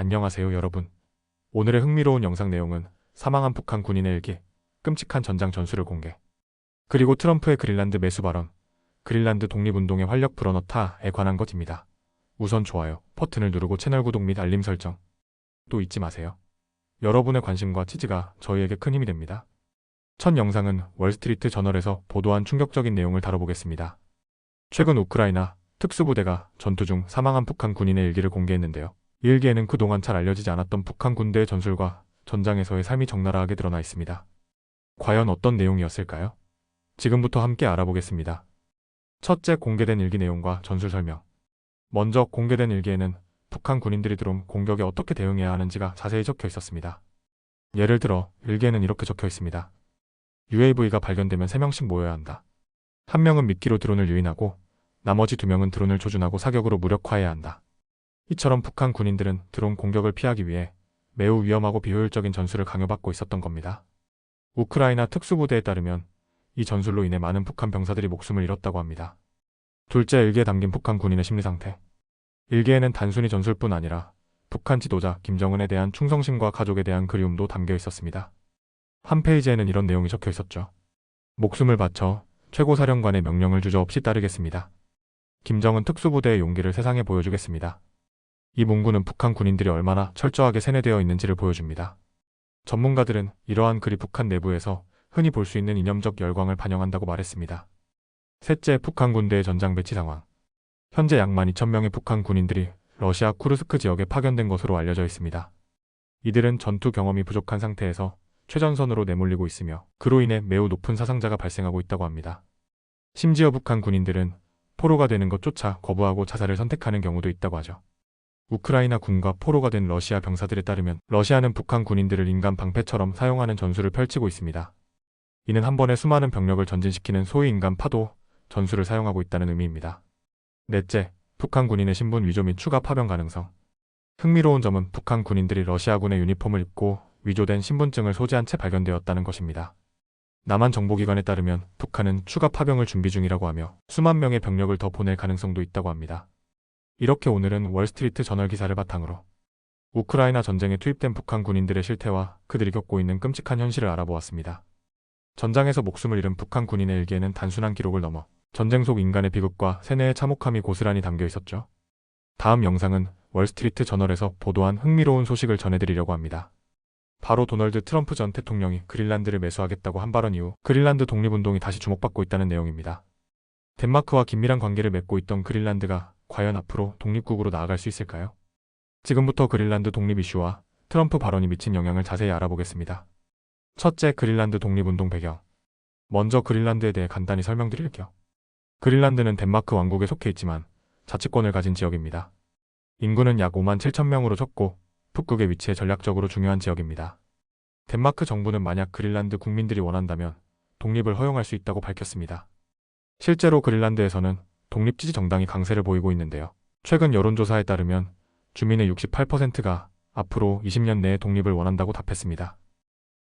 안녕하세요 여러분. 오늘의 흥미로운 영상 내용은 사망한 북한 군인의 일기, 끔찍한 전장 전술을 공개. 그리고 트럼프의 그린란드 매수 발언, 그린란드 독립운동의 활력 불어넣다에 관한 것입니다. 우선 좋아요, 버튼을 누르고 채널 구독 및 알림 설정. 또 잊지 마세요. 여러분의 관심과 지지가 저희에게 큰 힘이 됩니다. 첫 영상은 월스트리트 저널에서 보도한 충격적인 내용을 다뤄보겠습니다. 최근 우크라이나 특수부대가 전투 중 사망한 북한 군인의 일기를 공개했는데요. 이 일기에는 그동안 잘 알려지지 않았던 북한 군대의 전술과 전장에서의 삶이 적나라하게 드러나 있습니다. 과연 어떤 내용이었을까요? 지금부터 함께 알아보겠습니다. 첫째 공개된 일기 내용과 전술 설명. 먼저 공개된 일기에는 북한 군인들이 들어온 공격에 어떻게 대응해야 하는지가 자세히 적혀 있었습니다. 예를 들어 일기에는 이렇게 적혀 있습니다. UAV가 발견되면 3명씩 모여야 한다. 한 명은 미끼로 드론을 유인하고 나머지 두 명은 드론을 조준하고 사격으로 무력화해야 한다. 이처럼 북한 군인들은 드론 공격을 피하기 위해 매우 위험하고 비효율적인 전술을 강요받고 있었던 겁니다. 우크라이나 특수부대에 따르면 이 전술로 인해 많은 북한 병사들이 목숨을 잃었다고 합니다. 둘째 일기에 담긴 북한 군인의 심리 상태. 일기에는 단순히 전술뿐 아니라 북한 지도자 김정은에 대한 충성심과 가족에 대한 그리움도 담겨 있었습니다. 한 페이지에는 이런 내용이 적혀 있었죠. 목숨을 바쳐 최고사령관의 명령을 주저없이 따르겠습니다. 김정은 특수부대의 용기를 세상에 보여주겠습니다. 이 문구는 북한 군인들이 얼마나 철저하게 세뇌되어 있는지를 보여줍니다. 전문가들은 이러한 글이 북한 내부에서 흔히 볼 수 있는 이념적 열광을 반영한다고 말했습니다. 셋째, 북한 군대의 전장 배치 상황. 현재 약만 2천명의 북한 군인들이 러시아 쿠르스크 지역에 파견된 것으로 알려져 있습니다. 이들은 전투 경험이 부족한 상태에서 최전선으로 내몰리고 있으며 그로 인해 매우 높은 사상자가 발생하고 있다고 합니다. 심지어 북한 군인들은 포로가 되는 것조차 거부하고 자살을 선택하는 경우도 있다고 하죠. 우크라이나 군과 포로가 된 러시아 병사들에 따르면 러시아는 북한 군인들을 인간 방패처럼 사용하는 전술을 펼치고 있습니다. 이는 한 번에 수많은 병력을 전진시키는 소위 인간 파도 전술을 사용하고 있다는 의미입니다. 넷째, 북한 군인의 신분 위조 및 추가 파병 가능성. 흥미로운 점은 북한 군인들이 러시아군의 유니폼을 입고 위조된 신분증을 소지한 채 발견되었다는 것입니다. 남한 정보기관에 따르면 북한은 추가 파병을 준비 중이라고 하며 수만 명의 병력을 더 보낼 가능성도 있다고 합니다. 이렇게 오늘은 월스트리트 저널 기사를 바탕으로 우크라이나 전쟁에 투입된 북한 군인들의 실태와 그들이 겪고 있는 끔찍한 현실을 알아보았습니다. 전장에서 목숨을 잃은 북한 군인의 일기에는 단순한 기록을 넘어 전쟁 속 인간의 비극과 세뇌의 참혹함이 고스란히 담겨 있었죠. 다음 영상은 월스트리트 저널에서 보도한 흥미로운 소식을 전해드리려고 합니다. 바로 도널드 트럼프 전 대통령이 그린란드를 매수하겠다고 한 발언 이후 그린란드 독립운동이 다시 주목받고 있다는 내용입니다. 덴마크와 긴밀한 관계를 맺고 있던 그린란드가 과연 앞으로 독립국으로 나아갈 수 있을까요? 지금부터 그린란드 독립 이슈와 트럼프 발언이 미친 영향을 자세히 알아보겠습니다. 첫째, 그린란드 독립운동 배경. 먼저 그린란드에 대해 간단히 설명드릴게요. 그린란드는 덴마크 왕국에 속해 있지만 자치권을 가진 지역입니다. 인구는 약 5만 7천 명으로 적고 북극에 위치해 전략적으로 중요한 지역입니다. 덴마크 정부는 만약 그린란드 국민들이 원한다면 독립을 허용할 수 있다고 밝혔습니다. 실제로 그린란드에서는 독립지지 정당이 강세를 보이고 있는데요. 최근 여론조사에 따르면 주민의 68%가 앞으로 20년 내에 독립을 원한다고 답했습니다.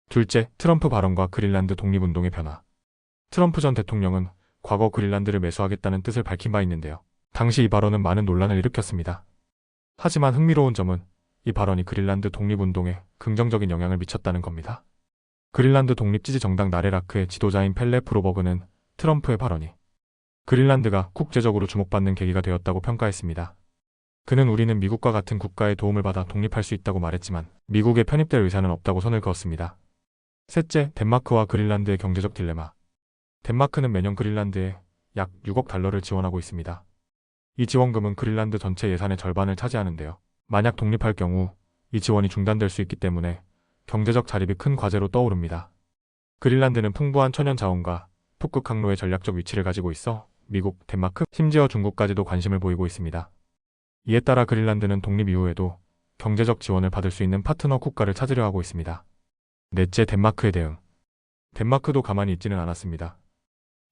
둘째, 트럼프 발언과 그린란드 독립운동의 변화. 트럼프 전 대통령은 과거 그린란드를 매수하겠다는 뜻을 밝힌 바 있는데요. 당시 이 발언은 많은 논란을 일으켰습니다. 하지만 흥미로운 점은 이 발언이 그린란드 독립운동에 긍정적인 영향을 미쳤다는 겁니다. 그린란드 독립지지 정당 나레라크의 지도자인 펠레 프로버그는 트럼프의 발언이 그린란드가 국제적으로 주목받는 계기가 되었다고 평가했습니다. 그는 우리는 미국과 같은 국가의 도움을 받아 독립할 수 있다고 말했지만 미국에 편입될 의사는 없다고 선을 그었습니다. 셋째, 덴마크와 그린란드의 경제적 딜레마. 덴마크는 매년 그린란드에 약 6억 달러를 지원하고 있습니다. 이 지원금은 그린란드 전체 예산의 절반을 차지하는데요. 만약 독립할 경우 이 지원이 중단될 수 있기 때문에 경제적 자립이 큰 과제로 떠오릅니다. 그린란드는 풍부한 천연 자원과 북극 항로의 전략적 위치를 가지고 있어 미국, 덴마크, 심지어 중국까지도 관심을 보이고 있습니다. 이에 따라 그린란드는 독립 이후에도 경제적 지원을 받을 수 있는 파트너 국가를 찾으려 하고 있습니다. 넷째 덴마크의 대응. 덴마크도 가만히 있지는 않았습니다.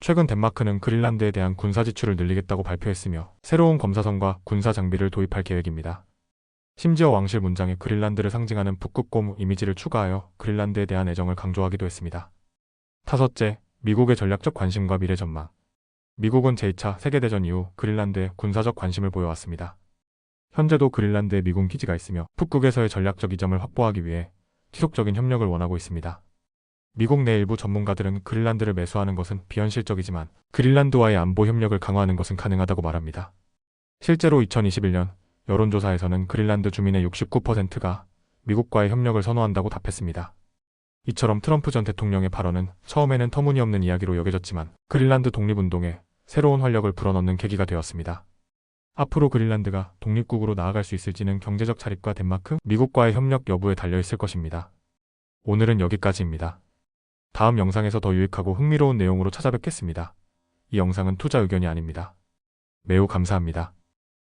최근 덴마크는 그린란드에 대한 군사 지출을 늘리겠다고 발표했으며 새로운 검사선과 군사 장비를 도입할 계획입니다. 심지어 왕실 문장에 그린란드를 상징하는 북극곰 이미지를 추가하여 그린란드에 대한 애정을 강조하기도 했습니다. 다섯째, 미국의 전략적 관심과 미래 전망. 미국은 제2차 세계대전 이후 그린란드에 군사적 관심을 보여왔습니다. 현재도 그린란드에 미군 기지가 있으며 북극에서의 전략적 이점을 확보하기 위해 지속적인 협력을 원하고 있습니다. 미국 내 일부 전문가들은 그린란드를 매수하는 것은 비현실적이지만 그린란드와의 안보 협력을 강화하는 것은 가능하다고 말합니다. 실제로 2021년 여론조사에서는 그린란드 주민의 69%가 미국과의 협력을 선호한다고 답했습니다. 이처럼 트럼프 전 대통령의 발언은 처음에는 터무니없는 이야기로 여겨졌지만 그린란드 독립운동에 새로운 활력을 불어넣는 계기가 되었습니다. 앞으로 그린란드가 독립국으로 나아갈 수 있을지는 경제적 자립과 덴마크, 미국과의 협력 여부에 달려 있을 것입니다. 오늘은 여기까지입니다. 다음 영상에서 더 유익하고 흥미로운 내용으로 찾아뵙겠습니다. 이 영상은 투자 의견이 아닙니다. 매우 감사합니다.